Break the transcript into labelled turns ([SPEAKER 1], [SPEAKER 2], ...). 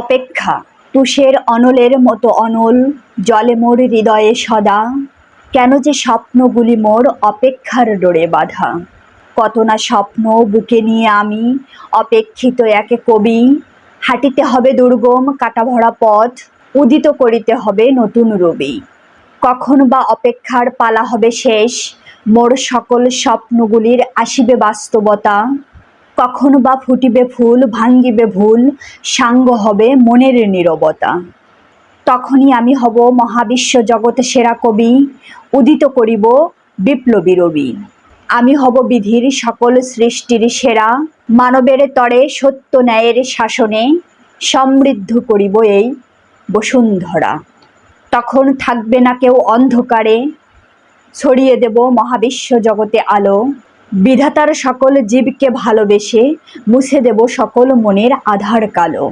[SPEAKER 1] অপেক্ষা। তুষের অনলের মতো অনল, জলে মোর হৃদয়ে সদা। কেন যে স্বপ্নগুলি মোর অপেক্ষার ডোরে বাঁধা। কত না স্বপ্ন বুকে নিয়ে আমি, অপেক্ষিত একে কবি। হাঁটিতে হবে দুর্গম কাটাভরা পথ, উদিত করিতে হবে নতুন রবি। কখন বা অপেক্ষার পালা হবে শেষ, মোর সকল স্বপ্নগুলির আসিবে বাস্তবতা। কখন বা ফুটিবে ফুল, ভাঙ্গিবে ভুল, সাঙ্গ হবে মনের নীরবতা। তখনই আমি হব মহাবিশ্ব জগতে সেরা কবি, উদিত করিব বিপ্লবী রবি। আমি হব বিধির সকল সৃষ্টির সেরা, মানবের তরে সত্য ন্যায়ের শাসনে সমৃদ্ধ করিব এই বসুন্ধরা। তখন থাকবে না কেউ অন্ধকারে, ছড়িয়ে দেব মহাবিশ্ব জগতে আলো বিধাতার সকল জীবকে ভালোবেসে মুছে দেব সকল মনের আধার কালো।